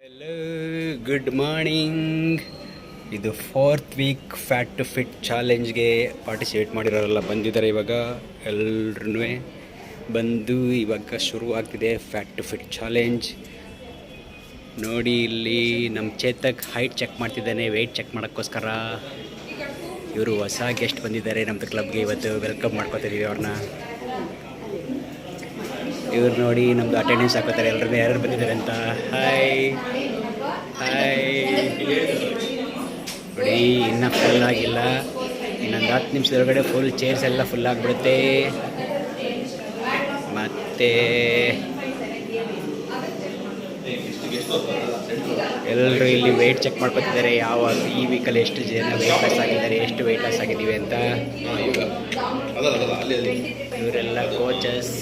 Hello good morning ಇದು fourth week fat to fit ಚಾಲೆಂಜ್ಗೆ participate ಮಾಡಿರೋರೆಲ್ಲ ಬಂದಿದ್ದಾರೆ ಇವಾಗ. ಎಲ್ರೂ ಬಂದು ಇವಾಗ ಶುರು ಆಗ್ತಿದೆ ಫ್ಯಾಟ್ ಟು ಫಿಟ್ ಚಾಲೆಂಜ್ ನೋಡಿ ಇಲ್ಲಿ ನಮ್ಮ ಚೇತಕ್ ಹೈಟ್ ಚೆಕ್ ಮಾಡ್ತಿದ್ದಾನೆ ವೆಯ್ಟ್ ಚೆಕ್ ಮಾಡೋಕ್ಕೋಸ್ಕರ. ಇವರು ಹೊಸ ಗೆಸ್ಟ್ ಬಂದಿದ್ದಾರೆ ನಮ್ಮದು ಕ್ಲಬ್ಗೆ ಇವತ್ತು ವೆಲ್ಕಮ್ ಮಾಡ್ಕೋತಿದ್ದೀವಿ ಅವ್ರನ್ನ. ಇವ್ರು ನೋಡಿ ನಮ್ದು ಅಟೆಂಡೆನ್ಸ್ ಹಾಕೋತಾರೆ ಎಲ್ಲರೂ ಯಾರು ಬಂದಿದ್ದಾರೆ ಅಂತ. ಹಾಯ್ ಹಾಯ್ ನೋಡಿ ಇನ್ನೂ ಫುಲ್ ಆಗಿಲ್ಲ. ಇನ್ನೊಂದು ಹತ್ತು ನಿಮಿಷದೊಳಗಡೆ ಫುಲ್ ಚೇರ್ಸ್ ಎಲ್ಲ ಫುಲ್ ಆಗಿಬಿಡುತ್ತೆ. ಮತ್ತೆ ಎಲ್ಲರೂ ಇಲ್ಲಿ ವೆಯ್ಟ್ ಚೆಕ್ ಮಾಡ್ಕೊತಿದ್ದಾರೆ. ಯಾವ ಈ ವೀಕಲ್ಲಿ ಎಷ್ಟು ಜನ ವೆಯ್ಟ್ ಲಾಸ್ ಆಗಿದ್ದಾರೆ ಎಷ್ಟು ವೆಯ್ಟ್ ಲಾಸ್ ಆಗಿದ್ದೀವಿ ಅಂತ. ಇವರೆಲ್ಲ ಕೋಚಸ್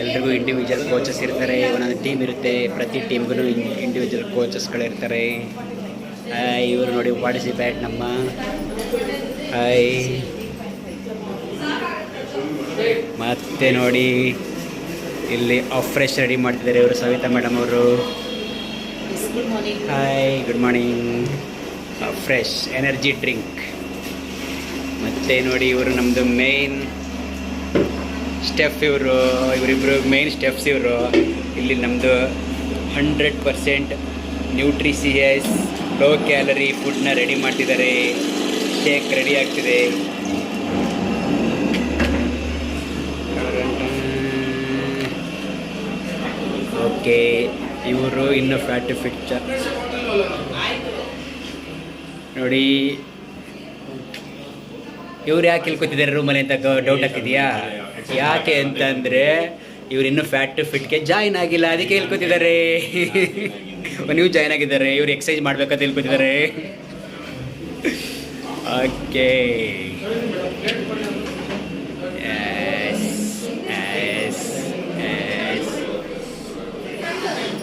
ಎಲ್ರಿಗೂ ಇಂಡಿವಿಜುವಲ್ ಕೋಚಸ್ ಇರ್ತಾರೆ. ಒಂದೊಂದು ಟೀಮ್ ಇರುತ್ತೆ. ಪ್ರತಿ ಟೀಮ್ಗೂ ಇಂಡಿವಿಜುವಲ್ ಕೋಚಸ್ಗಳಿರ್ತಾರೆ ಇವರು ನೋಡಿ ಪಾರ್ಟಿಸಿಪೇಟ್ ನಮ್ಮ. ಹಾಯ್. ಮತ್ತೆ ನೋಡಿ, ಇಲ್ಲಿ ಆಫ್ ಫ್ರೆಶ್ ರೆಡಿ ಮಾಡ್ತಿದ್ದಾರೆ ಇವರು ಸವಿತಾ ಮೇಡಮ್ ಅವರು. Hi good morning fresh energy drink ಮತ್ತು ನೋಡಿ ಇವರು ನಮ್ಮದು ಮೇನ್ ಸ್ಟೆಫ್ ಇವರು ಇವರಿಬ್ಬರು ಮೇನ್ ಸ್ಟೆಫ್ಸ್ ಇವರು. ಇಲ್ಲಿ ನಮ್ಮದು hundred percent nutritious low calorie ಫುಡ್ನ ರೆಡಿ ಮಾಡ್ತಿದ್ದಾರೆ. ಶೇಕ್ ರೆಡಿ ಆಗ್ತಿದೆ. ಓಕೆ, ಇವರು ಇನ್ನು ಫ್ಯಾಟ್ ಫಿಟ್ ನೋಡಿ, ಇವ್ರು ಯಾಕೆ ಇಲ್ಕೊತಿದ್ದಾರೆ ರೂಮಲ್ಲಿ ಅಂತ ಡೌಟ್ ಆಗ್ತಿದೆಯಾ? ಯಾಕೆ ಅಂತಂದರೆ ಇವ್ರು ಇನ್ನೂ ಫ್ಯಾಟ್ ಟು ಫಿಟ್ಗೆ ಜಾಯ್ನ್ ಆಗಿಲ್ಲ, ಅದಕ್ಕೆ ಹೇಳ್ಕೊತಿದ್ದಾರೆ. ನೀವು ಜಾಯ್ನ್ ಆಗಿದ್ದಾರೆ, ಇವ್ರು ಎಕ್ಸಸೈಸ್ ಮಾಡ್ಬೇಕಂತ ಹೇಳ್ಕೊತಿದ್ದಾರೆ. ಓಕೆ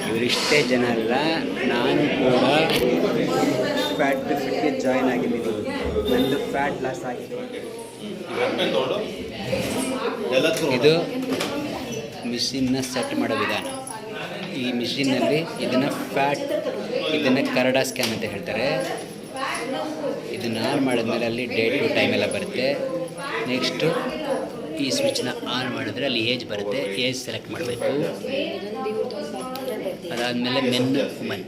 ಇವರಿಷ್ಟೇ ಜನ ಅಲ್ಲ, ನಾನು ಕೂಡ ಫ್ಯಾಟ್ ಟು ಫಿಟ್ಗೆ ಜಾಯ್ನ್ ಆಗಿದ್ದೀನಿ. ನಂದು ಫ್ಯಾಟ್ ಲಾಸ್ ಆಗಿದೆ. ಇದು ಮಿಷಿನ್ನ ಸೆಟ್ ಮಾಡೋ ವಿಧಾನ. ಈ ಮಿಷಿನ್ನಲ್ಲಿ ಇದನ್ನು ಫ್ಯಾಟ್ ಇದನ್ನು ಕರಡ ಸ್ಕ್ಯಾನ್ ಅಂತ ಹೇಳ್ತಾರೆ. ಇದನ್ನು ಆನ್ ಮಾಡಿದ್ಮೇಲೆ ಅಲ್ಲಿ ಡೇ ಟು ಟೈಮ್ ಎಲ್ಲ ಬರುತ್ತೆ. ನೆಕ್ಸ್ಟು ಈ ಸ್ವಿಚ್ನ ಆನ್ ಮಾಡಿದ್ರೆ ಅಲ್ಲಿ ಏಜ್ ಬರುತ್ತೆ. ಏಜ್ ಸೆಲೆಕ್ಟ್ ಮಾಡಬೇಕು. ಅದಾದಮೇಲೆ ಮೆನ್ ವುಮನ್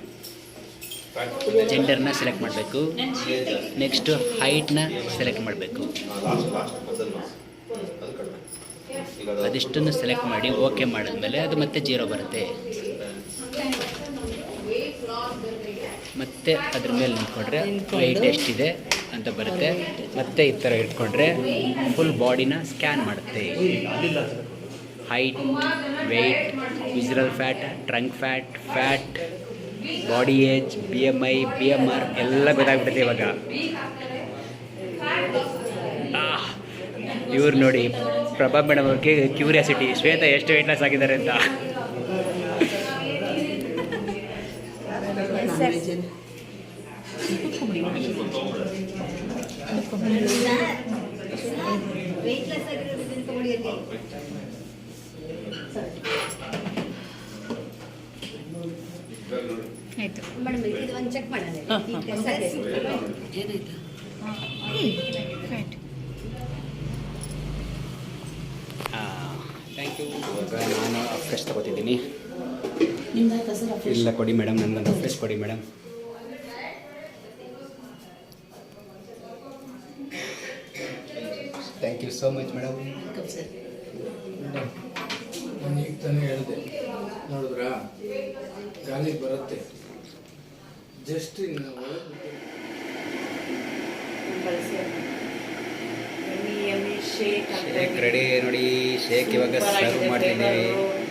ಜೆಂಡರ್ನ ಸೆಲೆಕ್ಟ್ ಮಾಡಬೇಕು. ನೆಕ್ಸ್ಟು ಹೈಟ್ನ ಸೆಲೆಕ್ಟ್ ಮಾಡಬೇಕು. ಅದಿಷ್ಟನ್ನು ಸೆಲೆಕ್ಟ್ ಮಾಡಿ ಓಕೆ ಮಾಡಿದ್ಮೇಲೆ ಅದು ಮತ್ತೆ ಜೀರೋ ಬರುತ್ತೆ. ಮತ್ತೆ ಅದ್ರ ಮೇಲೆ ನಿಂತ್ಕೊಂಡ್ರೆ ವೆಯ್ಟ್ ಎಷ್ಟಿದೆ ಅಂತ ಬರುತ್ತೆ. ಮತ್ತೆ ಈ ಥರ ಇಟ್ಕೊಂಡ್ರೆ ಫುಲ್ ಬಾಡಿನ ಸ್ಕ್ಯಾನ್ ಮಾಡುತ್ತೆ. Height weight visceral fat trunk fat fat body age B M I B M R ಎಲ್ಲ ಗೊತ್ತಾಗ್ಬಿಡುತ್ತೆ ಇವಾಗ. ಇವ್ರು ನೋಡಿ. ಪ್ರಭಾ ಮೇಡಮ್ ಅವ್ರಿಗೆ ಕ್ಯೂರಿಯಾಸಿಟಿ ಶ್ವೇತಾ ಎಷ್ಟು ವೆಯ್ಟ್ ಲಾಸ್ ಆಗಿದ್ದಾರೆ ಅಂತ. ಆಯ್ತು. ಮೇಡಮ್ ಇದು ಒಂದು ಚೆಕ್ ಮಾಡೋಣ. ಏನಾಯ್ತು ಥ್ಯಾಂಕ್ ಯು ಇವಾಗ ನಾನು ಫ್ರೆಶ್ ತಗೋತಿದ್ದೀನಿ. ಇಲ್ಲ ಕೊಡಿ ಮೇಡಮ್ ನನಗೊಂದು ಫ್ರೆಶ್ ಕೊಡಿ madam thank you so much madam welcome sir ನಾನು ಈಗ ತಾನೇ ಹೇಳಿದೆ. ನೋಡಿದ್ರಾ? ಗಾಳಿ ಬರುತ್ತೆ. ಜಸ್ಟ್ ಇನ್ನು ಶೇಕ್ ಶೇಕ್ ರೆಡಿ ನೋಡಿ ಶೇಕ್ ಇವಾಗ ಸರ್ವ್ ಮಾಡ್ತಿದ್ದೀವಿ.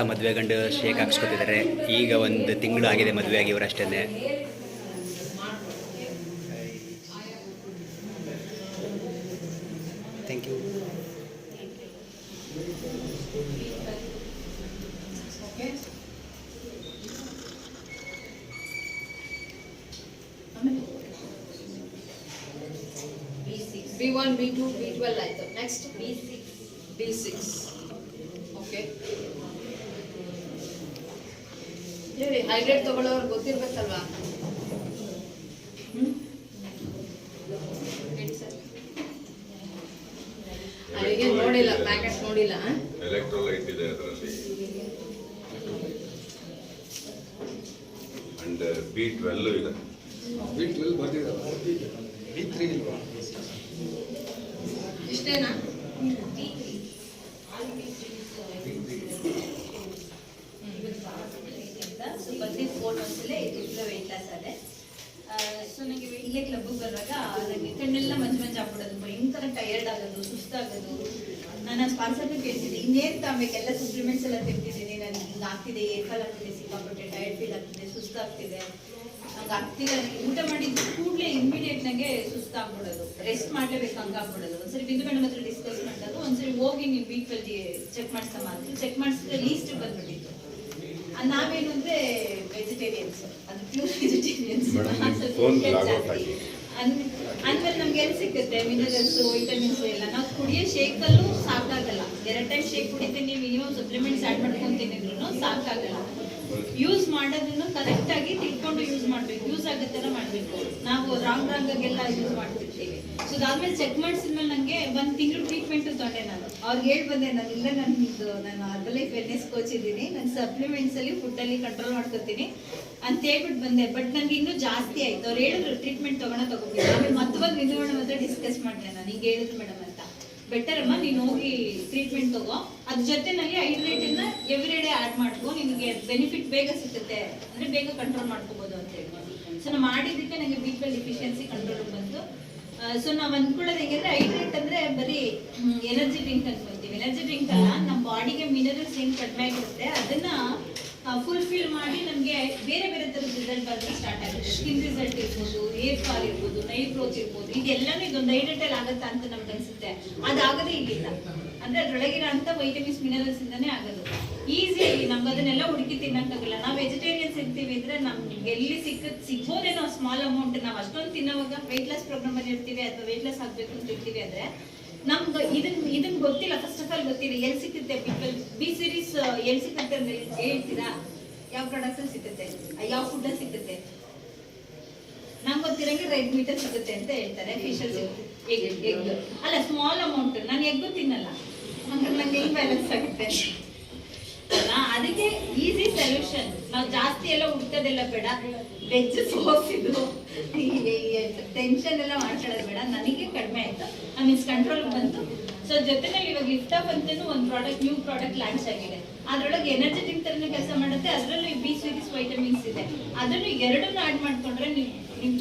ಹೊಸ ಮದುವೆ ಗಂಡು ಶೇಕ್ ಹಾಕ್ಸ್ಕೊತಿದ್ದಾರೆ. ಈಗ ಒಂದು ತಿಂಗಳು ಆಗಿದೆ ಮದುವೆ ಆಗಿ ಇವರಷ್ಟೇ thank you B one B two B twelve ಆಯ್ತು. Next B six B six okay ಹೇಳಿ ಹೈಡ್ರೇಟ್ ತಗೊಳ್ಳೋರು ಗೊತ್ತಿರ್ಬೇಕಲ್ವಾ? ಹ್ಮ್? ಹೇಳಿ ಸರ್? ಅಲ್ಲಿಗೆ ನೋಡಿಲ್ಲ ಪ್ಯಾಕೆಟ್ ನೋಡಿಲ್ಲ? ಎಲೆಕ್ಟ್ರೋಲೈಟ್ ಇದೆ ಅದರಲ್ಲಿ. ಅಂಡ್ ಬಿ ಟ್ವೆಲ್ ಇದೆ. ಬಿ ಟ್ವೆಲ್ ಬರ್ದಿದ್ದಾವ ಬಿ ತ್ರೀ ಇಲ್ವಾ? ಇಷ್ಟೇನಾ ಸೊ ಬಂದಿದ್ದು ಫೋಟೋಸಲ್ಲೇ ಇಟ್ಟಿಲ್ಲ ವೆಯ್ಟ್ ಲಾಸ್ ಆದೆ ಸೊ ನನಗೆ ಇಲ್ಲೇ ಕ್ಲಬ್ಗೆ ಬರುವಾಗ ನನಗೆ ಕಣ್ಣೆಲ್ಲ ಮಂಜು ಮಂಜು ಆಗ್ಬಿಡೋದು ಭಯಂಕರ ಟಯರ್ಡ್ ಆಗೋದು ಸುಸ್ತಾಗೋದು ನನ್ನ ಸ್ಪಾನ್ಸರ್ನ ಕೇಳ್ತಿದ್ದೆ. ಇನ್ನೇನು ತಗೋಬೇಕೆಲ್ಲ ಸಪ್ಲಿಮೆಂಟ್ಸ್ ಎಲ್ಲ ತಿಂತಿದ್ದೀನಿ ನನಗೆ ಹಿಂಗೆ ಆಗ್ತಿದೆ ಏರ್ಫಾಲ್ ಆಗ್ತಿದೆ ಸಿಕ್ಕಾಪಟ್ಟೆ ಟಯರ್ಡ್ ಫೀಲ್ ಆಗ್ತಿದೆ ಸುಸ್ತಾಗ್ತಿದೆ ನಂಗೆ ಆಗ್ತಿಲ್ಲ. ಊಟ ಮಾಡಿದ ಕೂಡಲೇ ಇಮಿಡಿಯೇಟ್ ನನಗೆ ಸುಸ್ತಾಗ್ಬಿಡೋದು ರೆಸ್ಟ್ ಮಾಡಲೇಬೇಕು ಹಂಗಾಗ್ಬಿಡೋದು ಒಂದ್ಸರಿ ಬಿಂದು ಮೇಡಮ್ ಹತ್ರ ಡಿಸ್ಕಸ್ ಮಾಡಿದಾಗ ಒಂದ್ಸರಿ ಹೋಗಿ ನೀವು ಬಿ ಚೆಕ್ ಮಾಡಿಸ್ತಾ ಅಂತ. ಚೆಕ್ ಮಾಡಿಸಿದ್ರೆ ಲೀಸ್ಟ್ ಬಂದ್ಬಿಟ್ಟಿತ್ತು. ನಾವೇನು ಅಂದ್ರೆ ವೆಜಿಟೇರಿಯನ್ಸ್ ಅದು ಪ್ಯೂರ್ ವೆಜಿಟೇರಿಯನ್ಸ್ Out ಅಂದ್ಮೇಲೆ ನಮ್ಗೆ ಎಲ್ಲಿ ಸಿಗುತ್ತೆ? ಮಿನರಲ್ಸ್ ವೈಟಮಿನ್ಸ್ ಎಲ್ಲ. ನಾವು ಕುಡಿಯೋ ಶೇಕಲ್ಲೂ ಸಾಕಾಗಲ್ಲ. ಎರಡು ಟೈಮ್ ಶೇಕ್ ಕುಡಿತೀನಿ ಮಿನಿಮಮ್ ಸಪ್ಲಿಮೆಂಟ್ಸ್ ಆಡ್ ಮಾಡ್ಕೊಂತಿದ್ರು ಸಾಕಾಗಲ್ಲ. ಯೂಸ್ ಮಾಡೋದನ್ನು ಕರೆಕ್ಟ್ ಯೂಸ್ ಮಾಡ್ಬೇಕು ಯೂಸ್ ಆಗುತ್ತೆಲ್ಲ ಮಾಡ್ಬೇಕು. ನಾವು ರಾಂಗ್ ರಾಂಗ್ ಆಗೆಲ್ಲ ಯೂಸ್ ಮಾಡ್ತಿರ್ತೀವಿ. ಸೊ ಅದಾದ್ಮೇಲೆ ಚೆಕ್ ಮಾಡಿಸಿದ್ಮೇಲೆ ನನಗೆ ಒಂದು ತಿಂಗಳು ಟ್ರೀಟ್ಮೆಂಟ್ ತೊಗೊಂಡೆ ನಾನು. ಅವ್ರಿಗೆ ಹೇಳಿ ಬಂದೆ ನಾನು ಇಲ್ಲ ನನ್ನದು ನಾನು ಅರ್ಬಲೈಫ್ ವೆಲ್ನೆಸ್ ಕೋಚ್ ಇದ್ದೀನಿ. ನಾನು ಫುಡ್ ಅಲ್ಲಿ ಕಂಟ್ರೋಲ್ ಮಾಡ್ಕೊತೀನಿ ಅಂತ ಹೇಳ್ಬಿಟ್ಟು ಬಂದೆ. ಬಟ್ ನನಗೆ ಇನ್ನೂ ಜಾಸ್ತಿ ಆಯ್ತು. ಅವ್ರು ಹೇಳಿದ್ರು ಟ್ರೀಟ್ಮೆಂಟ್ ತೊಗೊಂಡ ತಗೋಬೇಕು ಆಮೇಲೆ ಮತ್ತೊಂದು ವಿಧಾನ ಹತ್ರ ಡಿಸ್ಕಸ್ ಮಾಡಿದೆ ನಾನು. ಹಿಂಗೆ ಹೇಳಿದ್ರು ಮೇಡಮ್ ಬೆಟರ್ ಅಮ್ಮ, ನೀನು ಹೋಗಿ ಟ್ರೀಟ್ಮೆಂಟ್ ತಗೋ. ಅದ್ರ ಜೊತೆನಲ್ಲಿ ಹೈಡ್ರೇಟ್ ಅನ್ನ ಎವ್ರಿ ಡೇ ಆ್ಯಡ್ ಮಾಡ್ಕೊ. ನಿಮಗೆ ಬೆನಿಫಿಟ್ ಬೇಗ ಸಿಗುತ್ತೆ. ಅಂದರೆ ಬೇಗ ಕಂಟ್ರೋಲ್ ಮಾಡ್ಕೋಬೋದು ಅಂತ ಹೇಳ್ಬೋದು ಸೊ ನಾವು ಮಾಡಿದ್ದಕ್ಕೆ ನನಗೆ ಬಿ ಟ್ವೆಲ್ ಡಿಫಿಷಿಯನ್ಸಿ ಕಂಟ್ರೋಲ್ ಬಂತು. ಸೊ ನಾವು ಅನ್ಕೊಳ್ಳೋದು ಹೆಂಗಂದ್ರೆ ಹೈಡ್ರೇಟ್ ಅಂದರೆ ಬರೀ ಎನರ್ಜಿ ಡ್ರಿಂಕ್ ಅಂದ್ಕೊಳ್ತೀವಿ ಎನರ್ಜಿ ಡ್ರಿಂಕ್ ಅಲ್ಲ ನಮ್ಮ ಬಾಡಿಗೆ ಮಿನರಲ್ಸ್ ಏನು ಕಡಿಮೆ ಆಗಿರುತ್ತೆ, ಅದನ್ನ ಫುಲ್ಫಿಲ್ ಮಾಡಿ ನಮಗೆ ಬೇರೆ ಬೇರೆ ಥರದ ರಿಸಲ್ಟ್ ಬರೋದು ಸ್ಟಾರ್ಟ್ ಆಗುತ್ತೆ. ಸ್ಕಿನ್ ರಿಸಲ್ಟ್ ಇರ್ಬೋದು ಏರ್ ಫಾಲ್ ಇರ್ಬೋದು ಗ್ರೋತ್ ಇರ್ಬೋದು. ಇದೆಲ್ಲಾನು ಇದೊಂದು ಐಡೆಂಟಲ್ ಆಗತ್ತ ಅಂತ ನಮ್ಗೆ ಅನ್ಸುತ್ತೆ. ಅದಾಗದೇ ಇಲ್ಲ ಅಂದ್ರೆ ಅದ್ರೊಳಗಿರೋ ಅಂತ ವೈಟಮಿನ್ಸ್ ಮಿನರಲ್ಸ್ ಇಂದಾನೇ ಆಗೋದು. ಈಸಿಯಾಗಿ ನಮ್ಗೆ ಅದನ್ನೆಲ್ಲ ಹುಡುಕಿ ತಿನ್ನಕ್ಕಾಗಲ್ಲ. ನಾವು ವೆಜಿಟೇರಿಯನ್ಸ್ ಇರ್ತೀವಿ ಅಂದ್ರೆ ನಮ್ಗೆ ಎಲ್ಲಿ ಸಿಕ್ಕ ಸಿಗ್ಬೋದೇನೋ ಸ್ಮಾಲ್ ಅಮೌಂಟ್ ನಾವು ಅಷ್ಟೊಂದು ತಿನ್ನೋವಾಗ ವೆಯ್ಟ್ ಲಾಸ್ ಪ್ರೋಗ್ರಾಮ್ ಅಲ್ಲಿ ಇರ್ತೀವಿ ಅಥವಾ ವೆಯ್ಟ್ ಲಾಸ್ ಆಗ್ಬೇಕು ಅಂತ ಇರ್ತೀವಿ ಅಂದ್ರೆ ನಮ್ಗೆ ಇದನ್ ಇದನ್ ಗೊತ್ತಿಲ್ಲ. ಫಸ್ಟ್ ಆಫ್ ಆಲ್ ಗೊತ್ತಿಲ್ಲ. ಎಲ್ಲಿ ಸಿಕ್ಕುತ್ತೆ ಪೀಪಲ್ ಬಿ ಸಿರೀಸ್ ಎಲ್ಲಿ ಸಿಕ್ಕಂತ ಹೇಳ್ತೀರಾ? ಯಾವ ಪ್ರಾಡಕ್ಟ್ ಸಿಗುತ್ತೆ ಯಾವ ಫುಡ್ ಸಿಗುತ್ತೆ ನಂಗೆ ಗೊತ್ತಿರಂಗೆ ರೆಡ್ ಮೀಟರ್ ಸಿಗುತ್ತೆ ಅಂತ ಹೇಳ್ತಾರೆ. ಫಿಶಲ್ ಅಲ್ಲಿ ಎಗ್ ಎಗ್ ಸ್ಮಾಲ್ ಅಮೌಂಟ್ ನಾನು ಎಗ್ಗು ತಿನ್ನಲ್ಲ. ನಂಗೆ ಬ್ಯಾಲೆನ್ಸ್ ಆಗುತ್ತೆ. ಅದಕ್ಕೆ ಈಸಿ ಸೊಲ್ಯೂಷನ್ ನಾವು ಜಾಸ್ತಿ ಎಲ್ಲ ಹುಡ್ಕೋದೆಲ್ಲ ಬೇಡ. ವೆಜ್ ಸೋಸ್ ಇದು. ಟೆನ್ಷನ್ ಎಲ್ಲ ಮಾಡ್ಕೊಳ್ಳೋದು ಬೇಡ. ನನಗೆ ಕಡಿಮೆ ಆಯ್ತು. ಆ ಮೀನ್ಸ್ ಕಂಟ್ರೋಲ್ ಬಂತು. ಸೊ ಜೊತೆನಲ್ಲಿ ಇವಾಗ ಲಿಫ್ಟ್ ಅಪ್ ಒಂದು ಪ್ರಾಡಕ್ಟ್ ನ್ಯೂ ಪ್ರಾಡಕ್ಟ್ ಲಾಂಚ್ ಆಗಿದೆ. ಅದ್ರೊಳಗೆ ಎನರ್ಜೆಟಿಕ್ ಡ್ರಿಂಕ್ ಮಾಡುತ್ತೆ ಅದರಲ್ಲೂ ಬಿ ಸಿಕ್ಸ್ ವೈಟಮಿನ್ಸ್ ಇದೆ. ಅದನ್ನು ಎರಡನ್ನ ಆಡ್ ಮಾಡ್ಕೊಂಡ್ರೆ ನೀವು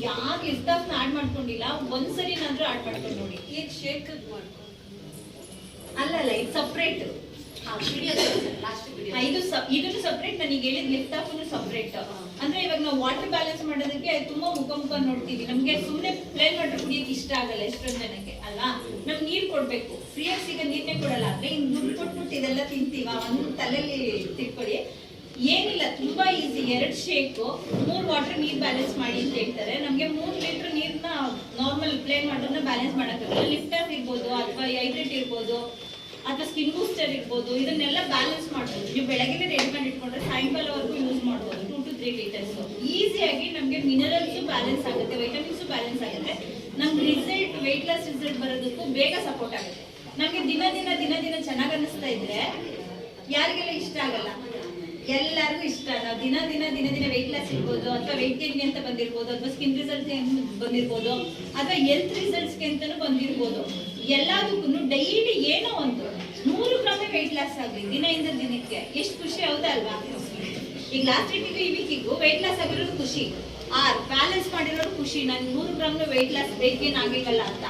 ಯಾಕೆ ಲಿಫ್ಟ್ ಅಪ್ನ ಆಡ್ ಮಾಡ್ಕೊಂಡಿಲ್ಲ ಒಂದ್ಸರಿನಾದ್ರೂ ಆಡ್ ಮಾಡ್ಕೊಂಡು ನೋಡಿ. ಈಗ ಶೇಕ್ ಅಲ್ಲ ಅಲ್ಲ ಇದು ಸಪ್ರೇಟ್ ಇದು ಇದನ್ನು ಸಪ್ರೇಟ್ ನನಗೆ ಹೇಳಿದ ಲಿಫ್ಟ್ ಆಫ್ ಸಪ್ರೇಟ್ ಅಂದ್ರೆ ಇವಾಗ ನಾವು ವಾಟರ್ ಬ್ಯಾಲೆನ್ಸ್ ಮಾಡೋದಕ್ಕೆ ತುಂಬಾ ಮುಖ ಮುಖ ನೋಡ್ತೀವಿ. ನಮ್ಗೆ ಸುಮ್ಮನೆ ಪ್ಲೇನ್ ವಾಟರ್ ಕುಡಿಯಕ್ಕೆ ಇಷ್ಟ ಆಗಲ್ಲ ಎಷ್ಟೊಂದ್ ಜನಕ್ಕೆ ಅಲ್ಲ ನಮ್ಗೆ ನೀರ್ ಕೊಡ್ಬೇಕು. ಫ್ರೀಯಾಗಿ ಸಿಗ ನೀರ್ನೇ ಕೊಡಲ್ಲ. ಅಂದ್ರೆ ಹಿಂಗ್ ದುಡ್ಡು ಕೊಟ್ಬಿಟ್ಟು ಇದೆಲ್ಲ ತಿಂತೀವ? ಒಂದು ತಲೆಯಲ್ಲಿ ತಿಳ್ಕೊಳ್ಳಿ ಏನಿಲ್ಲ, ತುಂಬಾ ಈಸಿ ಎರಡ್ ಶೇಕು ಮೂರ್ ವಾಟರ್ ನೀರ್ ಬ್ಯಾಲೆನ್ಸ್ ಮಾಡಿ ಅಂತ ಹೇಳ್ತಾರೆ. ನಮ್ಗೆ ಮೂರ್ ಲೀಟರ್ ನೀರ್ನ ನಾರ್ಮಲ್ ಪ್ಲೇನ್ ಮಾಡೋದನ್ನ ಬ್ಯಾಲೆನ್ಸ್ ಮಾಡಕ್ಕಾಗಲ್ಲ. ಲಿಫ್ಟ್ ಆಫ್ ಇರ್ಬೋದು, ಅಥವಾ ಹೈಡ್ರೇಟ್ ಇರ್ಬೋದು, ಅಥವಾ ಸ್ಕಿನ್ ಬೂಸ್ಟರ್ ಇರ್ಬೋದು, ಇದನ್ನೆಲ್ಲ ಬ್ಯಾಲೆನ್ಸ್ ಮಾಡ್ಬೋದು. ನೀವು ಬೆಳಗ್ಗೆ ರೆಡಿ ಮಾಡಿ ಇಟ್ಕೊಂಡ್ರೆ ಸಾಯಂಕಾಲವರೆಗೂ ಯೂಸ್ ಮಾಡ್ಬೋದು ಟೂ ಟು ತ್ರೀ ಲೀಟರ್ಸ್ ಈಸಿಯಾಗಿ ನಮಗೆ ಮಿನರಲ್ಸ್ ಬ್ಯಾಲೆನ್ಸ್ ಆಗುತ್ತೆ ವೈಟಮಿನ್ಸ್ ಬ್ಯಾಲೆನ್ಸ್ ಆಗುತ್ತೆ. ನಮ್ಗೆ ರಿಸಲ್ಟ್ ವೆಯ್ಟ್ ಲಾಸ್ ರಿಸಲ್ಟ್ ಬರೋದಕ್ಕೂ ಬೇಗ ಸಪೋರ್ಟ್ ಆಗುತ್ತೆ. ನಮಗೆ ದಿನ ದಿನ ದಿನ ದಿನ ಚೆನ್ನಾಗಿ ಅನ್ನಿಸ್ತಾ ಇದ್ರೆ ಯಾರಿಗೆಲ್ಲ ಇಷ್ಟ ಆಗಲ್ಲ. ಎಲ್ಲರಿಗೂ ಇಷ್ಟ. ನಾವು ದಿನ ದಿನ ದಿನ ದಿನ ವೆಯ್ಟ್ ಲಾಸ್ ಇರ್ಬೋದು, ಅಥವಾ ವೆಯ್ಟ್ ಗೇನ್ಗೆ ಅಂತ ಬಂದಿರ್ಬೋದು, ಅಥವಾ ಸ್ಕಿನ್ ರಿಸಲ್ಟ್ ಬಂದಿರ್ಬೋದು, ಅಥವಾ ಹೆಲ್ತ್ ರಿಸಲ್ಟ್ಸ್ಗೆ ಅಂತಲೂ ಬಂದಿರ್ಬೋದು. ಎಲ್ಲದಕ್ಕೂ ಡೈಲಿ ಏನೋ ಒಂದು ನೂರು ಗ್ರಾಮ ವೆಯ್ಟ್ ಲಾಸ್ ಆಗಲಿ ದಿನದಿಂದ ದಿನಕ್ಕೆ. ಎಷ್ಟು ಖುಷಿ ಹೌದಾ ಅಲ್ವಾ? ಈಗ ಲಾಸ್ಟ್ ವೀಕಿಗೂ ಈ ವೀಕಿಗೂ ವೆಯ್ಟ್ ಲಾಸ್ ಆಗಿರೋದು ಖುಷಿ. ಆರ್ ಬ್ಯಾಲೆನ್ಸ್ ಮಾಡಿರೋದು ಖುಷಿ. ನಾನು ನೂರು gram weight loss weight gain ಆಗಿರಲ್ಲ ಅಂತ.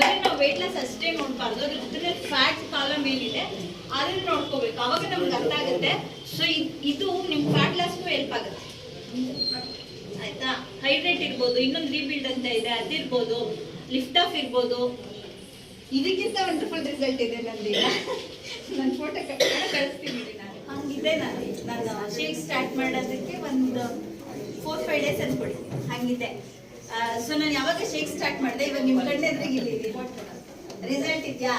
ಬರೀ ನಾವು ವೆಯ್ಟ್ ಲಾಸ್ ಅಷ್ಟೇ ನೋಡಬಾರ್ದು. ಅದ್ರ ಜೊತೆ ಫ್ಯಾಟ್ ಕಾಲಮ್ ಏನಿದೆ ಅದನ್ನ ನೋಡ್ಕೋಬೇಕು. ಅವಾಗ ನಮ್ಗೆ ಅರ್ಥ ಆಗುತ್ತೆ. ಸೊ ಇದು ನಿಮ್ ಫ್ಯಾಟ್ ಲಾಸ್ಗೂ ಹೆಲ್ಪ್ ಆಗುತ್ತೆ. ಆಯ್ತಾ? ಹೈಡ್ರೇಟ್ ಇರ್ಬೋದು ಇನ್ನೊಂದು ರೀಬಿಲ್ಡ್ ಅಂತ ಇದೆ ಅದಿರ್ಬೋದು ಲಿಫ್ಟ್ ಆಫ್ ಇರ್ಬೋದು. ಇದಕ್ಕಿಂತ ವಂಡರ್ಫುಲ್ ರಿಸಲ್ಟ್ ಇದೆ ನಂದು ನನ್ನ ಫೋಟೋ ಕಳಿಸ್ತೀನಿ ಹಂಗಿದೆ ನಾನು ನಾನು ಶೇಕ್ ಸ್ಟಾರ್ಟ್ ಮಾಡೋದಕ್ಕೆ ಒಂದು ಫೋರ್ ಫೈವ್ ಡೇಸ್ ಅಂದ್ಕೊಡಿ ಹಂಗಿದೆ. ಸೊ ನಾನು ಯಾವಾಗ ಶೇಕ್ ಸ್ಟಾರ್ಟ್ ಮಾಡಿದೆ? ಇವಾಗ ನಿಮ್ಮ ಕಣ್ಣೆದ್ರಿಗೆ ಇಲ್ಲಿ ರಿಸಲ್ಟ್ ಇದೆಯಾ?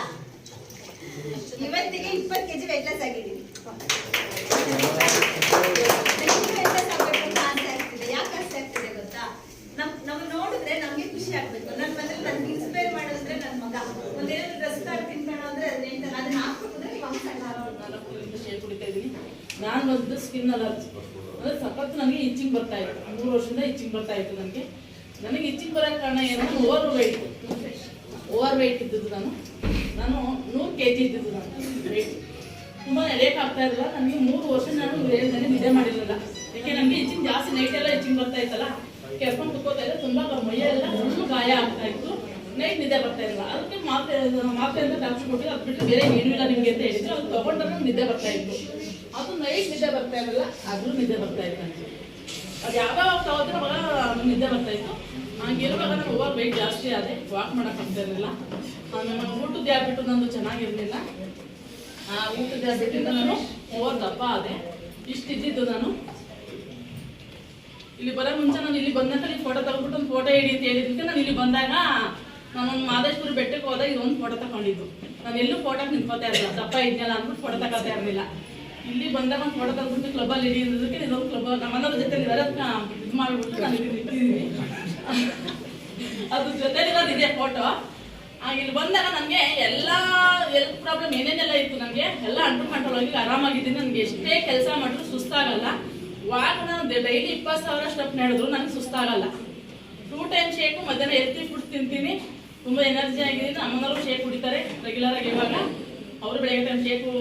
ಇವತ್ತಿಗೆ ಇಪ್ಪತ್ತು ಕೆಜಿ ವೆಯ್ಟ್ ಲಾಸ್ ಆಗಿದ್ದೀನಿ. ವೆಯ್ಟ್ ಲಾಸ್ ಆಗ್ತಿದೆ ಯಾಕೆ ಆಸೆ ಆಗ್ತಿದೆ ಗೊತ್ತಾ ನಮ್ ನಮ್ ನೋಡಿದ್ರೆ ನಮ್ಗೆ ಖುಷಿ ಆಗ್ಬೇಕು ನನ್ನ ಮನೇಲಿ ನನ್ಗೆ ಇನ್ಸ್ಪೈರ್ ಮಾಡೋದಂದ್ರೆ ನನ್ನ ಮಗ ಒಂದೇನಾದ್ರು ಡ್ರೆಸ್ ಕಾರ್ಡ್ ತಿನ್ಕೊಂಡು ಅಂದ್ರೆ ಅದನ್ನ ಅದನ್ನ ಹಾಕ್ಬಿಟ್ಟಿದ್ರೆ ಇವಾಗ ಸಣ್ಣ ಆಗೋದು. ಶೇಕ್ ಕುಡಿತಾ ಇದ್ದೀನಿ ನಾನು ಒಂದು ಸ್ಕಿನ್ ಅಲರ್ಜಿ ಅಂದ್ರೆ ಸಖತ್ ನನಗೆ ಇಚ್ಚಿಂಗ್ ಬರ್ತಾ ಇತ್ತು. ಮೂರು ವರ್ಷದಿಂದ ಇಚ್ಚಿಂಗ್ ಬರ್ತಾ ಇತ್ತು ನನಗೆ. ನನಗೆ ಇಚ್ಚಿಂಗ್ ಬರೋ ಕಾರಣ ಏನು? ಓವರ್ ವೆಯ್ಟ್ ಓವರ್ ವೆಯ್ಟ್ ಇದ್ದದ್ದು ನಾನು. ನಾನು ನೂರು ಕೆ ಜಿ ಇದ್ದಿದ್ದು ನಾನು. ತುಂಬಾ ಲೇಟ್ ಆಗ್ತಾ ಇರಲಿಲ್ಲ ನನಗೆ ಮೂರು ವರ್ಷ ನಾನು ವೇಳೆನಲ್ಲಿ ನಿದ್ದೆ ಮಾಡಿರಲಿಲ್ಲ. ಯಾಕೆ, ನನಗೆ ಹೆಚ್ಚಿನ ಜಾಸ್ತಿ ನೈಟ್ ಎಲ್ಲ ಹೆಚ್ಚಿನ ಬರ್ತಾ ಇತ್ತಲ್ಲ? ಕೆರ್ಕೊಂಡು ಕುತ್ಕೋತಾ ಇದ್ದೆ, ತುಂಬ ಮೈಯೆಲ್ಲ ಫುಲ್ ಗಾಯ ಆಗ್ತಾ ಇತ್ತು. ನೈಟ್ ನಿದ್ದೆ ಬರ್ತಾ ಇರಲಿಲ್ಲ. ಅದಕ್ಕೆ ಮಾತ್ರೆ ಮಾತ್ರೆ ಅಂತ ಡಾಕ್ಟರ್ ಕೊಟ್ಟು ಅದು ಬಿಟ್ಟು ಬೇರೆ ಏನೂ ಇಲ್ಲ ನಿಮಗೆ ಅಂತ ಹೇಳಿದ್ರು. ಅದು ತಗೊಂಡ್ರೆ ನಿದ್ದೆ ಬರ್ತಾ ಇತ್ತು. ಅದು ನೈಟ್ ನಿದ್ದೆ ಬರ್ತಾ ಇರಲಿಲ್ಲ ಅದ್ರೂ ನಿದ್ದೆ ಬರ್ತಾ ಇತ್ತು ನನಗೆ ಅದು ಯಾವಾಗ ತಗೋದ್ರೆ ಅವಾಗ ನಿದ್ದೆ ಬರ್ತಾ ಇತ್ತು. ಹಂಗಿರುವಾಗ ನಾನು ಓವರ್ ವೆಯ್ಟ್ ಜಾಸ್ತಿ ಆದೆ. ವಾಕ್ ಮಾಡೋಕೆ ಹೋಗ್ತಾ ಇರಲಿಲ್ಲ. ಆಮೇಲೆ ಊಟದ ಹ್ಯಾಬಿಟ್ಟು ನಂದು ಚೆನ್ನಾಗಿರಲಿಲ್ಲ. ಆ, ಊಟದ ಹ್ಯಾಬಿಟ್ಟಿಂದ ನಾನು ಓವರ್ ದಪ್ಪ ಆದೆ ಇಷ್ಟಿದ್ದಿದ್ದು ನಾನು. ಇಲ್ಲಿ ಬರೋ ಮುಂಚೆ ನಾನು ಇಲ್ಲಿ ಬಂದಾಗ ನೀವು ಫೋಟೋ ತಗೊಂಡ್ಬಿಟ್ಟು ಒಂದು ಫೋಟೋ ಹಿಡಿ ಅಂತ ಹೇಳಿದ್ದಕ್ಕೆ ನಾನು ಇಲ್ಲಿ ಬಂದಾಗ ನಾನೊಂದು ಮಾದೇಶ್ವರ ಬೆಟ್ಟಕ್ಕೆ ಹೋದಾಗ ಇದೊಂದು ಫೋಟೋ ತಗೊಂಡಿದ್ದು. ನಾನು ಎಲ್ಲೂ ಫೋಟೋಗೆ ನಿಂತ್ಕೋತಾ ಇರಲಿಲ್ಲ. ದಪ್ಪ ಇದೆಯಲ್ಲ ಅಂದ್ಬಿಟ್ಟು ಫೋಟೋ ತಗೋತಾ ಇರಲಿಲ್ಲ. ಇಲ್ಲಿ ಬಂದಾಗ ಒಂದು ಫೋಟೋ ತಗೊಂಡ್ಬಿಟ್ಟು ಕ್ಲಬ್ಬಲ್ಲಿ ಇಡಿ ಅನ್ನೋದಕ್ಕೆ ಇದೊಂದು ಕ್ಲಬ್ ನಮ್ಮನ್ನವ್ರ ಜೊತೆ ಅದಕ್ಕೆ ಇದು ಮಾಡಿಬಿಟ್ಟು ನಾನು ಇಲ್ಲಿ ನಿಂತಿದ್ದೀನಿ ಅದು ಜೊತೆಲಿ ಇದೆ ಫೋಟೋ ಇಲ್ಲಿ ಬಂದಾಗ ನನಗೆ ಎಲ್ಲ ಹೆಲ್ತ್ ಪ್ರಾಬ್ಲಮ್ ಏನೇನೆಲ್ಲ ಇತ್ತು ನನಗೆ, ಎಲ್ಲ ಅಂಟು ಕಂಟ್ರೋಲ್ ಆಗಿ ಆರಾಮಾಗಿದ್ದೀನಿ ನನಗೆ ಎಷ್ಟೇ ಕೆಲಸ ಮಾಡಿದ್ರು ಸುಸ್ತಾಗಲ್ಲ. ವಾರ ನಾನು ಡೈಲಿ ಇಪ್ಪತ್ತು ಸಾವಿರ ಸ್ಟೆಪ್ ನಡೆದ್ರು ನನಗೆ ಸುಸ್ತಾಗಲ್ಲ. ಟೂ ಟೈಮ್ ಶೇಕು ಮಧ್ಯಾಹ್ನ ಎತ್ತಿ ಫುಡ್ ತಿಂತೀನಿ. ತುಂಬ ಎನರ್ಜಿ ಆಗಿದ್ದೀನಿ. ಅಮ್ಮನವರು ಶೇಕ್ ಕುಡಿತಾರೆ ರೆಗ್ಯುಲರ್ ಆಗಿ ಇವಾಗ. ಅವರು ಬೆಳಗ್ಗೆ ಟೈಮ್ ಶೇಕು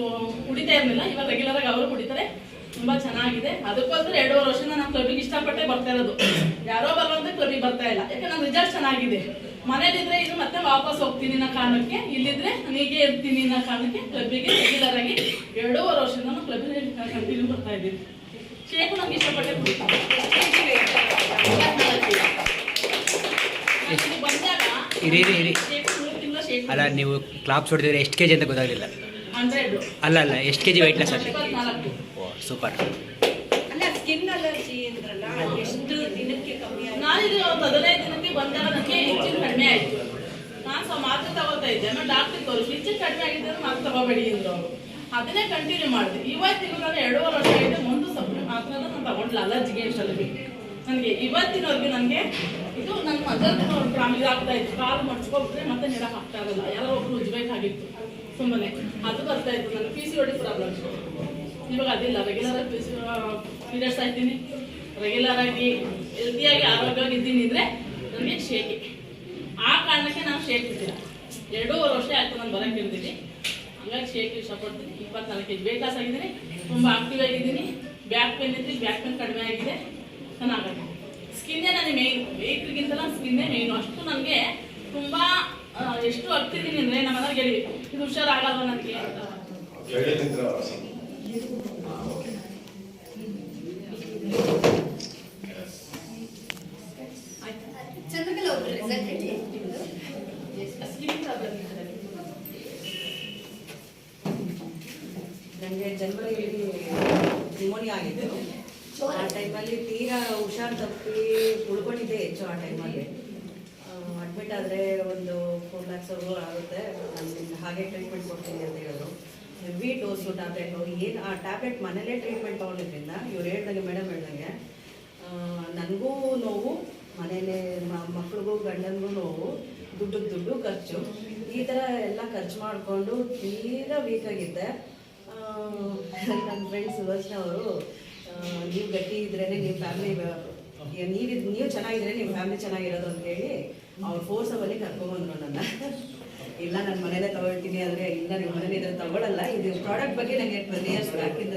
ಕುಡಿತಾ ಇರಲಿಲ್ಲ, ಇವಾಗ ರೆಗ್ಯುಲರ್ ಆಗಿ ಅವರು ಕುಡಿತಾರೆ. ತುಂಬಾ ಚೆನ್ನಾಗಿದೆ. ಅದಕ್ಕೋಸ್ಕರ ಎರಡೂವರೆ ವರ್ಷದಿಂದ ನಾನು ಕ್ಲಬ್ಗೆ ಇಷ್ಟಪಟ್ಟೆ ಬರ್ತಾ ಇರೋದು. ಯಾರೋ ಬರುವಂತ ಕ್ಲಬ್ಗೆ ಬರ್ತಾ ಇಲ್ಲ. ಯಾಕೆ ನನ್ನ ರಿಸಲ್ಟ್ ಚೆನ್ನಾಗಿದೆ. ಮನೇಲಿದ್ರೆ ಇದು ಮತ್ತೆ ವಾಪಸ್ ಹೋಗ್ತೀನಿ ಅನ್ನೋ ಕಾರಣಕ್ಕೆ ಇಲ್ಲಿದ್ರೆ ಹೀಗೆ ಇರ್ತೀನಿ ಅನ್ನೋ ಕಾರಣಕ್ಕೆ ಕ್ಲಬ್ಬಿಗೆ ರೆಗ್ಯುಲರ್ ಆಗಿ ಎರಡೂವರೆ ವರ್ಷದಿಂದ ನಾನು ಕ್ಲಬ್ಬಿಗೆ ಕಂಟಿನ್ಯೂ ಬರ್ತಾ ಇದ್ದೀನಿ ಶೇಕು ನಂಗೆ ಇಷ್ಟಪಟ್ಟೆ ಕುಡಿತೀನಿ ನಾನು ಬಂದಾಗ ಇರಿ, ಇರಿ, ಇರಿ. ಅಲ್ಲ ನೀವು ಕ್ಲಾಪ್ಸ್ ಹೊಡೆದಿದ್ರೆ ಎಷ್ಟು ಕೆ ಜಿ ಅಂತ ಗೊತ್ತಾಗಲಿಲ್ಲ. ಅಲ್ಲ ಅಲ್ಲ ಎಷ್ಟು ಕೆ ಜಿ ವೆಯ್ಟ್ ಲಾಸ್ ಇಪ್ಪತ್ನಾಲ್ಕು. ಸೂಪರ್ ಅಲ್ಲ ಸ್ಕಿನ್ ಅಲರ್ಜಿ ಅಂದ್ರಲ್ಲ ಎಷ್ಟು ದಿನಕ್ಕೆ ಕಮ್ಮಿ ಆಗಿದೆ ನಾನಿದು ಒಂದು ಹದಿನೈದು ಬಂದಾಗ ನನಗೆ ಹೆಚ್ಚಿನ ಕಡಿಮೆ ಆಯಿತು. ನಾನು ಸೊ ಮಾತ್ರೆ ತಗೋತಾ ಇದ್ದೆ, ಆಮೇಲೆ ಡಾಕ್ಟರ್ ತೋರಿಸಿ, ಹೆಚ್ಚಿನ ಕಡಿಮೆ ಆಗಿದೆ ಅಂದ್ರೆ ಮಾತ್ರೆ ತಗೋಬೇಡಿ ಅಂದ್ರು ಅವರು. ಅದನ್ನೇ ಕಂಟಿನ್ಯೂ ಮಾಡಿದೆ. ಇವತ್ತಿಗೂ ನಾನು ಎರಡೂವರೆ ವರ್ಷ ಆಗಿದೆ, ಒಂದು ಸ್ವಲ್ಪ ಮಾತ್ರ ನಾನು ತಗೊಂಡಿಲ್ಲ ಅಲರ್ಜಿಗೆ ಇಷ್ಟಲ್ಲಿ ನನಗೆ ಇವತ್ತಿನವರೆಗೆ ನನಗೆ ಇದು ನನ್ನ ಮದರ್ ಫ್ಯಾಮಿಲಿ ಆಗ್ತಾ ಇತ್ತು. ಕಾಲು ಮಡ್ಸ್ಕೊಬಿಟ್ರೆ ಮತ್ತೆ ನೀಡಕ್ಕೆ ಆಗ್ತಾ ಇರಲ್ಲ. ಯಾರೋ ಒಬ್ರು ಉಜ್ಬೇಕಾಗಿತ್ತು ಸುಮ್ಮನೆ. ಅದು ಬರ್ತಾ ಇತ್ತು. ನನಗೆ ಪಿ ಸಿ ಒಡಿ ಪ್ರಾಬ್ಲಮ್ ಇವಾಗ ಅದಿಲ್ಲ. ರೆಗ್ಯುಲರ್ ಆಗಿ ಪೀರಿಯಡ್ಸ್ ಆಯ್ತೀನಿ. ರೆಗ್ಯುಲರ್ ಆಗಿ ಹೆಲ್ತಿಯಾಗಿ ಆರೋಗ್ಯವಾಗಿ ಇದ್ದೀನಿ ಅಂದರೆ ನನಗೆ ಶೇಕೆ ಆ ಕಾರಣಕ್ಕೆ ನಾವು ಶೇಕ್ ಇರ್ತೀನಿ ಎರಡೂವರೆ ವರ್ಷ ಆಯ್ತು ನಾನು ಬರೋಕ್ಕೆ ಹಂಗಾಗಿ ಶೇಕ್ ಇಷ್ಟಪಡ್ತೀನಿ ಇಪ್ಪತ್ನಾಲ್ಕು ಕೆ ಜಿ ವೇಟ್ ಲಾಸ್ ಆಗಿದ್ದೀನಿ. ತುಂಬ ಆಕ್ಟಿವ್ ಆಗಿದ್ದೀನಿ. ಬ್ಯಾಕ್ ಪೇನ್ ಇತ್ತು ಬ್ಯಾಕ್ ಪೇನ್ ಕಡಿಮೆ ಆಗಿದೆ. ಚೆನ್ನಾಗಿದೆ. ಸ್ಕಿನ್ನೇ ನನಗೆ ಮೇಯ್ನು ವೆಯ್ಟ್ಗಿಂತಲ್ಲ ಸ್ಕಿನ್ನೇ ಮೇಯ್ನು ಅಷ್ಟು ನನಗೆ ತುಂಬ ಎಷ್ಟು ಆಗ್ತಿದ್ದೀನಿ ಅಂದರೆ ನಮ್ಮ ಮನೆಗೆ ಹೇಳಿ ಇದು ಹುಷಾರಾಗಲ್ವ ನನಗೆ? ಅಂತ ಚಂದ್ರಕಲಾ ಅವ್ರ ರಿಸಲ್ಟ್ ಹೇಳಿ ಸ್ಕಿನ್ ಪ್ರಾಬ್ಲಮ್ ಇದೆ ನನಗೆ ಜನವರಿಯಲ್ಲಿ ನಿಮೋನಿಯಾ ಆಗಿದ್ದು ಆ ತೀರಾ ಹುಷಾರು ತಪ್ಪಿ ಉಳ್ಕೊಂಡಿದ್ದೆ ಹೆಚ್ಚು ಆ ಟೈಮಲ್ಲಿ ಅಡ್ಮಿಟ್ ಆದರೆ ಒಂದು ಫೋರ್ ಲ್ಯಾಕ್ಸ್ವರೆಗೂ ಆಗುತ್ತೆ. ನಾನು ಹಾಗೆ ಟ್ರೀಟ್ಮೆಂಟ್ ಕೊಡ್ತೀನಿ ಅಂತ ಹೇಳೋದು ಹೆವಿ ಡೋಸು ಟ್ಯಾಬ್ಲೆಟು ಏನು ಆ ಟ್ಯಾಬ್ಲೆಟ್ ಮನೇಲೇ ಟ್ರೀಟ್ಮೆಂಟ್ ತೊಗೊಂಡಿದ್ರಿಂದ ಇವ್ರು ಹೇಳ್ದಂಗೆ ಮೇಡಮ್ ಹೇಳ್ದಂಗೆ ನನಗೂ ನೋವು, ಮನೇಲೆ ಮಕ್ಳಿಗೂ ಗಂಡನಿಗೂ ನೋವು ದುಡ್ಡು ದುಡ್ಡು, ಖರ್ಚು. ಈ ಥರ ಎಲ್ಲ ಖರ್ಚು ಮಾಡಿಕೊಂಡು ತೀರಾ ವೀಕಾಗಿದ್ದೆ ನನ್ನ ಫ್ರೆಂಡ್ ಸುದರ್ಶನ ಅವರು ನೀವು ಗಟ್ಟಿ ಇದ್ರೇ ನಿಮ್ಮ ಫ್ಯಾಮಿಲಿ ನೀವಿದ್, ನೀವು ಚೆನ್ನಾಗಿದ್ರೆ ನಿಮ್ಮ ಫ್ಯಾಮಿಲಿ ಚೆನ್ನಾಗಿರೋದು ಅಂತ ಹೇಳಿ ಅವ್ರು ಫೋರ್ಸವಲ್ಲಿ ಕರ್ಕೊಂಬಂದ್ರು ನನ್ನ. ಇಲ್ಲ ನನ್ನ ಮನೇಲೆ ತಗೊಳ್ತೀನಿ ಅಂದರೆ ಇಲ್ಲ ನಿಮ್ಮ ಮನೇಲಿ ಇದ್ರೆ ತಗೊಳ್ಳಲ್ಲ ಇದು ಪ್ರಾಡಕ್ಟ್ ಬಗ್ಗೆ ನನಗೆ ಟ್ವೆಲ್ ಇಯರ್ಸ್ ಬ್ಯಾಕಿಂದ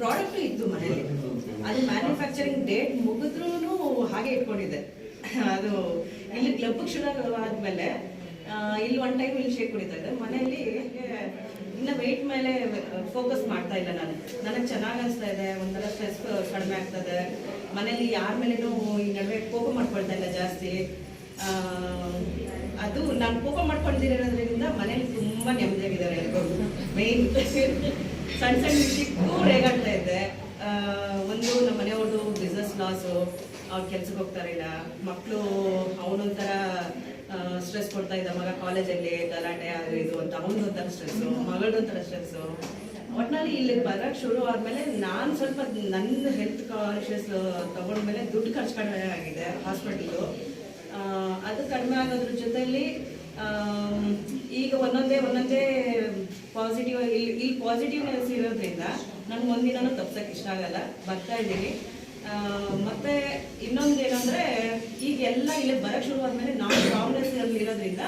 ಪ್ರಾಡಕ್ಟು ಇತ್ತು ಮನೇಲಿ. ಅದು ಮ್ಯಾನುಫ್ಯಾಕ್ಚರಿಂಗ್ ಡೇಟ್ ಮುಗಿದ್ರೂ ಹಾಗೆ ಇಟ್ಕೊಂಡಿದ್ದೆ. ಅದು ಇಲ್ಲಿ ಕ್ಲಬ್ಗೆ ಶುರು ಆದಮೇಲೆ ಇಲ್ಲಿ ಒನ್ ಟೈಮ್ ಇಲ್ಲಿ ಶೇಕ್ ಕುಡಿತಾ ಮನೆಯಲ್ಲಿ ಇನ್ನು ವೆಯ್ಟ್ ಮೇಲೆ ಫೋಕಸ್ ಮಾಡ್ತಾ ಇಲ್ಲ ನಾನು. ನನಗೆ ಚೆನ್ನಾಗಿ ಅನಿಸ್ತಾ ಇದೆ, ಒಂಥರ ಸ್ಟ್ರೆಸ್ ಕಡಿಮೆ ಆಗ್ತದೆ. ಮನೇಲಿ ಯಾರ ಮೇಲೇನೂ ಈ ನಡುವೆ ಕೋಪ ಮಾಡ್ಕೊಳ್ತಾ ಇಲ್ಲ ಜಾಸ್ತಿ. ಅದು ನಾನು ಕೋಪ ಮಾಡ್ಕೊಂಡಿರೋದ್ರಿಂದ ಮನೇಲಿ ತುಂಬ ನೆಮ್ಮದಿಯಾಗಿದ್ದಾರೆ ಎಲ್ಲರೂ ಮೇಯ್ನ್ ಸಣ್ಣ ಸಣ್ಣ ವಿಷಯಕ್ಕೂ ರೇಗಾಡ್ತಾ ಇದ್ದೆ. ಒಂದು ನಮ್ಮ ಮನೆಯವ್ರದ್ದು ಬಿಸ್ನೆಸ್ ಲಾಸು ಅವ್ರು ಕೆಲ್ಸಕ್ಕೆ ಹೋಗ್ತಾರಿಲ್ಲ ಮಕ್ಕಳು ಅವನೊಂಥರ ಸ್ಟ್ರೆಸ್ ಕೊಡ್ತಾ ಇದ್ದ ಮಗ ಕಾಲೇಜಲ್ಲಿ ಗಲಾಟೆ ಅದು ಇದು ಅಂತ ಅವನದೊಂಥರ ಸ್ಟ್ರೆಸ್ಸು ಮಗಳದೊಂಥರ ಸ್ಟ್ರೆಸ್ಸು ಒಟ್ನಲ್ಲಿ ಇಲ್ಲಿ ಬರಕ್ ಶುರು ಆದಮೇಲೆ ನಾನು ಸ್ವಲ್ಪ ನನ್ನ ಹೆಲ್ತ್ ಕಾಲ್ಶಿಯಸ್ ತಗೊಂಡ ಮೇಲೆ ದುಡ್ಡು ಖರ್ಚು ಕಡಿಮೆ ಆಗಿದೆ ಹಾಸ್ಪಿಟ್ಲು ಅದು ಕಡಿಮೆ ಆಗೋದ್ರ ಜೊತೆಯಲ್ಲಿ ಈಗ ಒಂದೊಂದೇ ಒಂದೊಂದೇ ಪಾಸಿಟಿವ್ ಇಲ್ಲಿ ಇಲ್ಲಿ ಪಾಸಿಟಿವ್ನೆಸ್ ಇರೋದ್ರಿಂದ ನನ್ಗೆ ಒಂದಿನೂ ತಪ್ಸಕ್ಕೆ ಇಷ್ಟ ಆಗಲ್ಲ, ಬರ್ತಾ ಇದ್ದೀನಿ. ಮತ್ತೆ ಇನ್ನೊಂದು ಏನಂದ್ರೆ ಈಗ ಎಲ್ಲ ಇಲ್ಲಿ ಬರಕ್ ಶುರು ಆದ್ಮೇಲೆ ಇರೋದ್ರಿಂದ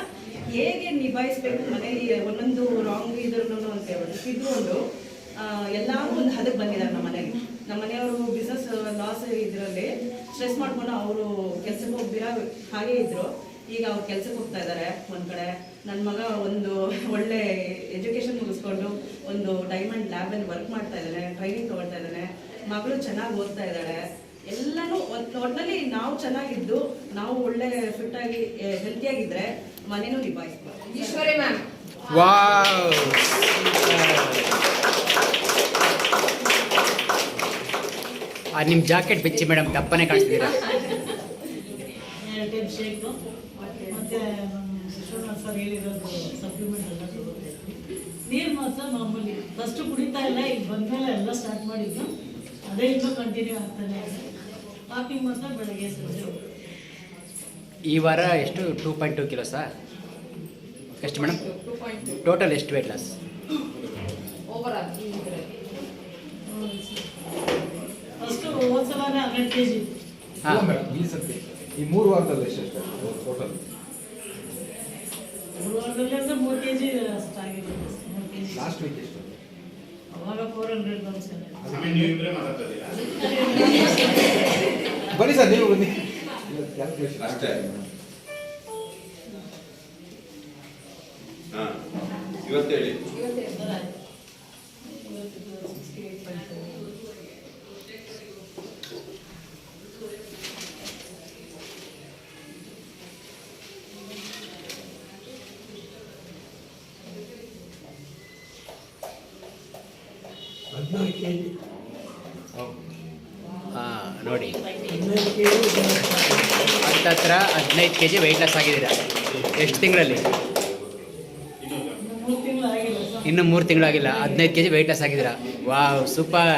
ಹೇಗೆ ನಿಭಾಯಿಸ್ಬೇಕು ಮನೇಲಿ ಒಂದೊಂದು ರಾಂಗ್ ಇದ್ರೂ ಅಂತ ಹೇಳ್ಬೋದು. ಇದ್ಕೊಂಡು ಎಲ್ಲರೂ ಒಂದು ಹದಕ್ಕೆ ಬಂದಿದ್ದಾರೆ ನಮ್ಮ ಮನೆಗೆ. ನಮ್ಮ ಮನೆಯವರು ಬಿಸ್ನೆಸ್ ಲಾಸ್ ಇದರಲ್ಲಿ ಸ್ಟ್ರೆಸ್ ಮಾಡ್ಕೊಂಡು ಅವರು ಕೆಲ್ಸಕ್ಕೆ ಹೋಗ್ಬಿರ ಹಾಗೆ ಇದ್ರು. ಈಗ ಅವ್ರು ಕೆಲ್ಸಕ್ಕೆ ಹೋಗ್ತಾ ಇದ್ದಾರೆ ಒಂದ್ ಕಡೆ. ನನ್ನ ಮಗ ಒಂದು ಒಳ್ಳೆ ಎಜುಕೇಶನ್ ಮುಗಿಸ್ಕೊಂಡು ಒಂದು ಡೈಮಂಡ್ ಲ್ಯಾಬಲ್ಲಿ ವರ್ಕ್ ಮಾಡ್ತಾ ಇದ್ದಾನೆ ಟ್ರೈನಿಂಗ್ ತಗೊಳ್ತಾ ಇದ್ದಾನೆ. ಮಗಳು ಚೆನ್ನಾಗಿ ಓದ್ತಾ ಇದ್ದಾಳೆ. ಎಲ್ಲನೂ ಒಟ್ಟಿನಲ್ಲಿ ಒಟ್ನಲ್ಲಿ ನಾವು ಚೆನ್ನಾಗಿದ್ದು ನಾವು ಒಳ್ಳೆ ಫಿಟ್ ಆಗಿ ಹೆಲ್ತಿಯಾಗಿದ್ರೆ ಮನೇನು ನಿಭಾಯಿಸ್ಬೋದು. Eshwari ma'am wow. ಆ ನಿಮ್ಮ ಜಾಕೆಟ್ ಬಿಚ್ಚಿ ಮೇಡಮ್ ದಪ್ಪನೇ ಕಾಣಿಸ್ತೀರಾ ನೀರು ಮಾತ್ರ ಮಾಮೂಲಿ. ಫಸ್ಟ್ ಕುಡಿತಾ ಇಲ್ಲ ಈಗ ಬಂದಮೇಲೆ ಎಲ್ಲ ಸ್ಟಾರ್ಟ್ ಮಾಡಿದ್ದು. ಅದೇ ಇನ್ನೂ ಕಂಟಿನ್ಯೂ ಆಗ್ತಾನೆ ವಾಕಿಂಗ್ ಮಾತ್ರ ಬೆಳಗ್ಗೆ ಸಂಜೆ ಈ ವಾರ ಎಷ್ಟು? ಟೂ ಪಾಯಿಂಟ್ ಟೂ ಸರ್ ಎಷ್ಟು ಮೇಡಮ್ ಟೋಟಲ್ ಎಷ್ಟು ವೇಟ್ ಲಾಸ್ ಓವರ್ ಹೋದ್ಸಲನೇ ಹನ್ನೆರಡು ಕೆ ಜಿ ಹಾಂ. ಮೇಡಮ್ ಈ ಸತಿ ಈ ಮೂರು ವಾರದಲ್ಲಿ ಎಷ್ಟು ಟೋಟಲ್ ಮೂರು ವಾರದಲ್ಲಿ ಅಂದರೆ ಮೂರು ಕೆ ಜಿ ಮೂರು ಕೆ ಜಿ ಲಾಸ್ಟ್ ವೀಕ್ ಎಷ್ಟು? ಅವಾಗ ಫೋರ್ ಹಂಡ್ರೆಡ್ ಬಂದು ಬನ್ನಿ ಸರ್ ನೀವು ಬನ್ನಿ ಕ್ಯಾಲ್ಕುಲೇಷನ್ ಅಷ್ಟೇ ಹಾ ಇವತ್ತು ಹೇಳಿ ಹಾಂ ನೋಡಿ ಹತ್ತತ್ರ ಹದಿನೈದು ಕೆ ಜಿ ವೆಯ್ಟ್ ಲಾಸ್ ಆಗಿದ್ದೀರಾ ಎಷ್ಟು ತಿಂಗಳಲ್ಲಿ? ಇನ್ನು ಮೂರು ತಿಂಗಳಾಗಿಲ್ಲ ಹದಿನೈದು ಕೆ ಜಿ ವೆಯ್ಟ್ ಲಾಸ್ ಆಗಿದ್ದೀರಾ. Wow super